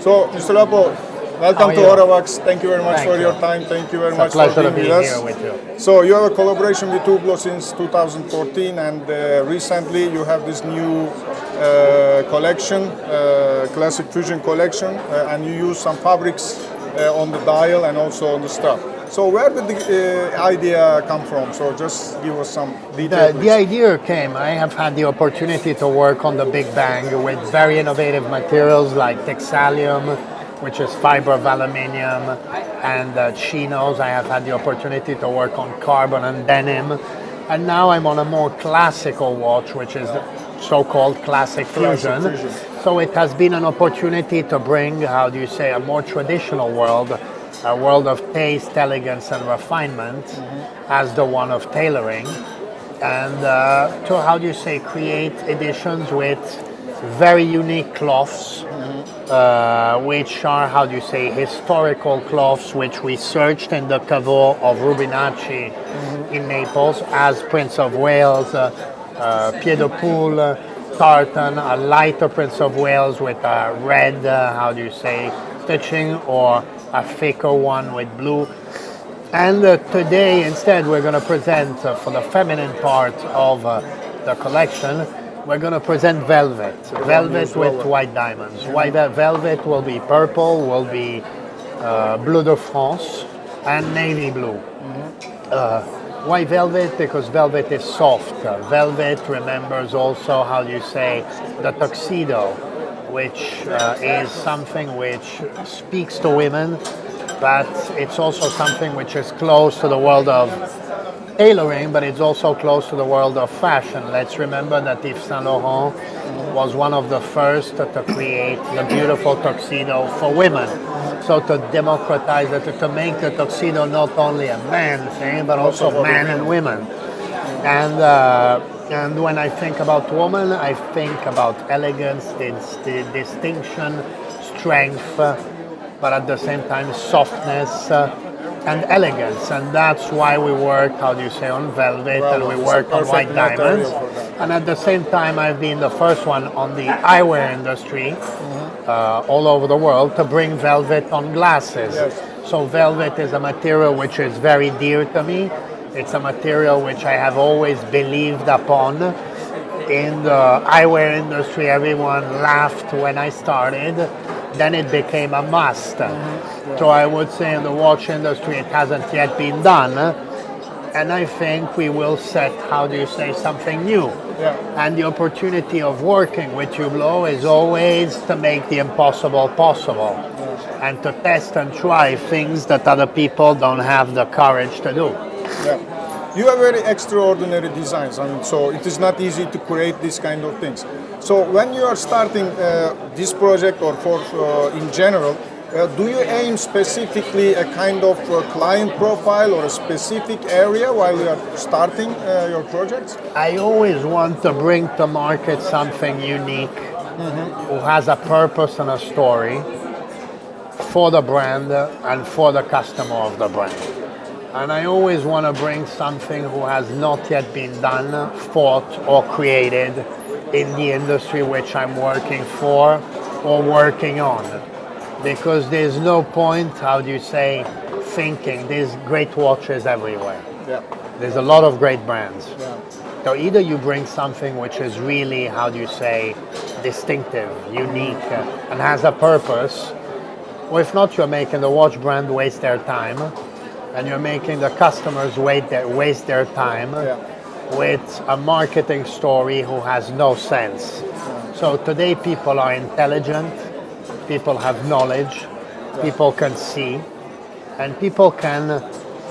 So, Mr. Lapo, welcome to? Oravax. Thank you very much Thank for you. your time. Thank you very It's much a pleasure for to being be with here us. with you. So, you have a collaboration with Hublot since 2014, and uh, recently you have this new uh, collection, uh, Classic Fusion collection, uh, and you use some fabrics uh, on the dial and also on the strap. So, where did the uh, idea come from? So, just give us some details. the idea came, I have had the opportunity to work on the Big Bang with very innovative materials like Texalium, which is fiber of aluminium, and uh, chinos. I have had the opportunity to work on carbon and denim. And now I'm on a more classical watch, which is the so-called classic Classic fusion. fusion. So it has been an opportunity to bring, how do you say, a more traditional world, a world of taste, elegance, and refinement, as the one of tailoring, and uh, to, how do you say, create editions with very unique cloths, uh, which are, how do you say, historical cloths, which we searched in the caveau of Rubinacci in Naples as Prince of Wales, uh, uh, Pied de Poule, tartan, a lighter Prince of Wales with a red, uh, how do you say, stitching, or a thicker one with blue. And uh, today, instead, we're going to present uh, for the feminine part of uh, the collection. We're going to present velvet, velvet with white diamonds. White uh, velvet will be purple, will be uh, bleu de France, and navy blue. Uh, why velvet? Because velvet is soft. Velvet remembers also how you say the tuxedo, which uh, is something which speaks to women, but it's also something which is close to the world of tailoring, but it's also close to the world of fashion. Let's remember that Yves Saint Laurent was one of the first to create the beautiful tuxedo for women. So to democratize it, to make the tuxedo not only a man thing, but also women. and women. And uh, and when I think about woman, I think about elegance, di- distinction, strength, but at the same time softness uh, and elegance. And that's why we work, how do you say, on velvet, and we Velvet is a work on white diamonds. And at the same time, I've been the first one on the eyewear industry Mm-hmm. uh, all over the world to bring velvet on glasses. Yes. So velvet is a material which is very dear to me. It's a material which I have always believed upon. In the eyewear industry, everyone laughed when I started. Then it became a must. So I would say in the watch industry, it hasn't yet been done. And I think we will set, how do you say, something new. Yeah. And the opportunity of working with Hublot is always to make the impossible possible and to test and try things that other people don't have the courage to do. Yeah. You have very extraordinary designs, I mean, so it is not easy to create these kind of things. So when you are starting uh, this project or for uh, in general, uh, do you aim specifically a kind of uh, client profile or a specific area while you are starting uh, your projects? I always want to bring to market something unique who has a purpose and a story for the brand and for the customer of the brand. And I always want to bring something who has not yet been done, thought, or created in the industry which I'm working for or working on. Because there's no point, how do you say, thinking there's great watches everywhere. Yeah. There's a lot of great brands. Yeah. So either you bring something which is really, how do you say, distinctive, unique, and has a purpose, or if not, you're making the watch brand waste their time, and you're making the customers wait their, waste their time Yeah. with a marketing story who has no sense. So today people are intelligent, people have knowledge, people can see, and people can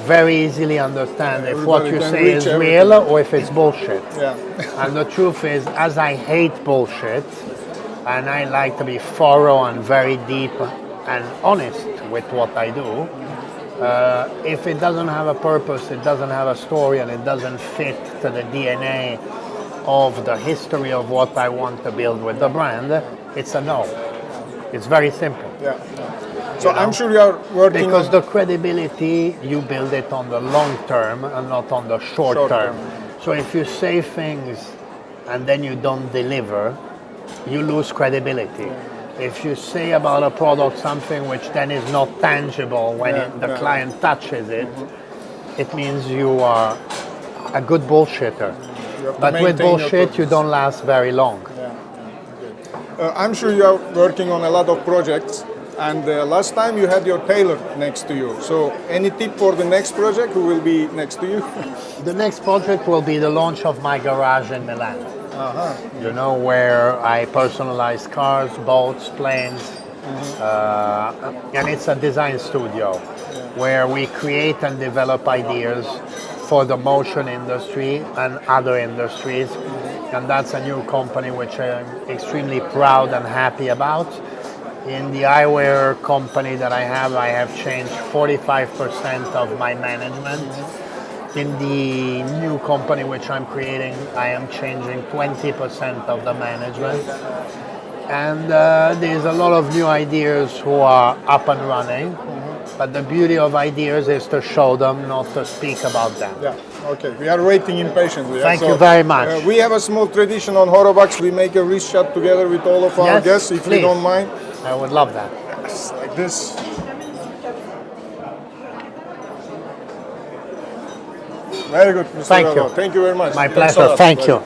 very easily understand if what you say is everything. real or if it's bullshit. Yeah. And the truth is, as I hate bullshit, and I like to be thorough and very deep and honest with what I do, uh, if it doesn't have a purpose, it doesn't have a story, and it doesn't fit to the DNA of the history of what I want to build with the brand, it's a no. It's very simple. Yeah. So I'm sure you are working Because the credibility, you build it on the long term and not on the short, Short term. term. So if you say things and then you don't deliver, you lose credibility. If you say about a product something which then is not tangible when Yeah, it, the yeah. Mm-hmm. client touches it, it means you are a good bullshitter. You have to But with bullshit, you don't last very long. Uh, I'm sure you are working on a lot of projects, and uh, last time you had your tailor next to you. So, any tip for the next project? Who will be next to you? The next project will be the launch of my garage in Milan. You know, where I personalize cars, boats, planes, uh, and it's a design studio where we create and develop ideas for the motion industry and other industries. And that's a new company which I'm extremely proud and happy about. In the eyewear company that I have, I have changed 45% of my management. In the new company which I'm creating, I am changing 20% of the management. And uh, there's a lot of new ideas who are up and running. But the beauty of ideas is to show them, not to speak about them. Yeah. Okay. We are waiting impatiently. Thank you very much. uh, we have a small tradition on Horobox. We make a wrist shot together with all of our Yes, guests, if please. you don't mind. I would love that. Yes, like this. Very good, Mr. Thank you. Thank you very much. My pleasure. Thank you.